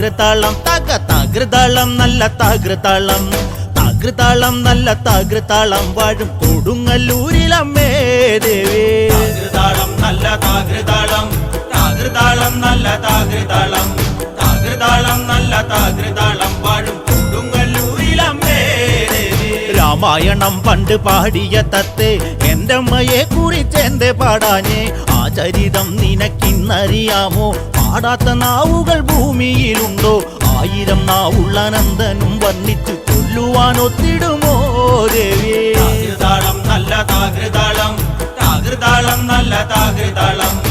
താകൃതാളം തക താകൃതാളം നല്ല താകൃതാളം. താകൃതാളം നല്ല താകൃതാളം വാഴും കൊടുങ്ങല്ലൂരിലമ്മേ ദേവേ. താകൃതാളം നല്ല താകൃതാളം താകൃതാളം നല്ല താകൃതാളം. താകൃതാളം നല്ല താകൃതാളം വാഴും രാമായണം പണ്ട് പാടിയ തത്തെ എന്റെ അമ്മയെ കുറിച്ച് എന്റെ പാടാനേ? ആ ചരിതം നിനക്കിന്നറിയാമോ? പാടാത്ത നാവുകൾ ഭൂമിയിലുണ്ടോ? ആയിരം നാവുള്ള നന്ദനും വർണിച്ചു ചൊല്ലുവാൻ ഒത്തിടുമോ ദേവി? താകൃതാളം നല്ല താകൃതാളം. താകൃതാളം നല്ല താകൃതാളം.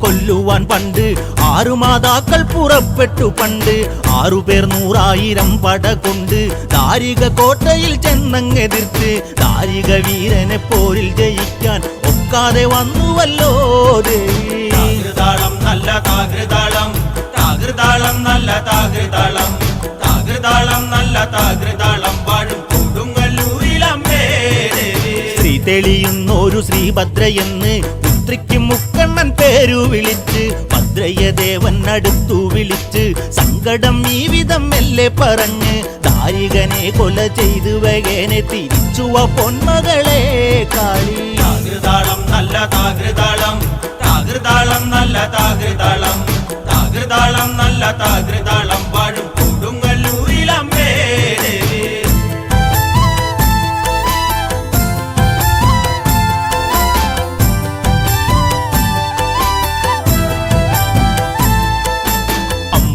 കൊല്ലുവാൻ പണ്ട്. ആറു മാതാക്കൾ പുറപ്പെട്ടു പണ്ട്. ആറുപേർ നൂറായിരം പട കൊണ്ട് ദാരിക കോട്ടയിൽ ചെന്നങ്ങെതിർത്ത് ദാരിക വീരനെ പോരിൽ ജയിക്കാൻ ഒക്കാതെ വന്നുവല്ലോ താകൃതാളം നല്ല താകൃതാളം താകൃതാളം നല്ല താകൃതാളം താകൃതാളം നല്ല താകൃതാളം വാഴും കൊടുങ്ങല്ലൂരിലമ്മേ ശ്രീ തെളിയുന്നൊരു ശ്രീഭദ്രയെന്ന് പുത്രിക്ക് മുക്കണ്ണൻ പേരു വിളിച്ച് ദേവൻ അടുത്തു വിളിച്ച് സങ്കടം ഈ വിധം മെല്ലെ പറഞ്ഞ് താരികനെ കൊല ചെയ്തു വകേനെ തിരിച്ചുവ പൊന്മകളെ കാളി. താകൃതാളം നല്ല താകൃതാളം താകൃതാളം നല്ല താകൃതാളം താകൃതാളം നല്ല താകൃതാളം.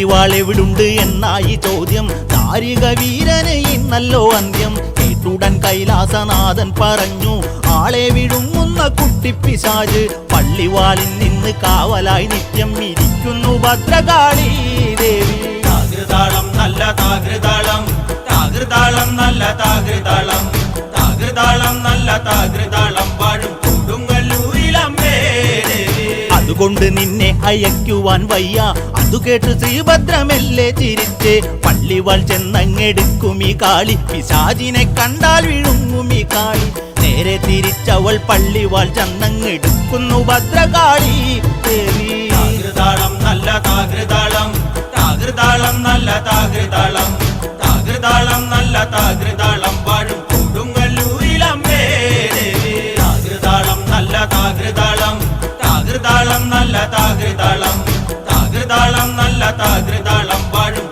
എവിടുണ്ട് എന്നായി ചോദ്യം. താരിക വീരന് ഇന്നല്ലോ അന്ത്യം. കേട്ടുടൻ കൈലാസനാഥൻ പറഞ്ഞു ആളെ വിഴുങ്ങുന്ന കുട്ടിപ്പിശാജ് പള്ളിവാളിൽ നിന്ന് കാവലായി നിത്യം ഇരിക്കുന്നു ഭദ്രകാളി ദേവി. താകൃതാളം നല്ല താകൃതാളം. താകൃതാളം നല്ല താകൃതാളം. താകൃതാളം നല്ല താകൃതാളം അതുകൊണ്ട് നിന്നെ അയക്കുവാൻ വയ്യ. അതു കേട്ട് ശ്രീഭദ്രമെല്ലെ ചിരിച്ച് പള്ളിവാൾ ചെന്നങ്ങെടുക്കും ഈ കാളി. പിശാചിനെ കണ്ടാൽ വിഴുങ്ങും ഈ കാളി. നേരെ തിരിച്ചവൾ പള്ളിവാൾ ചെന്നങ്ങെടുക്കുന്നു ഭദ്രകാളി. ദേവി താകൃതാളം നല്ല താകൃതാളം താകൃതാളം നല്ല താകൃതാളം വാഴും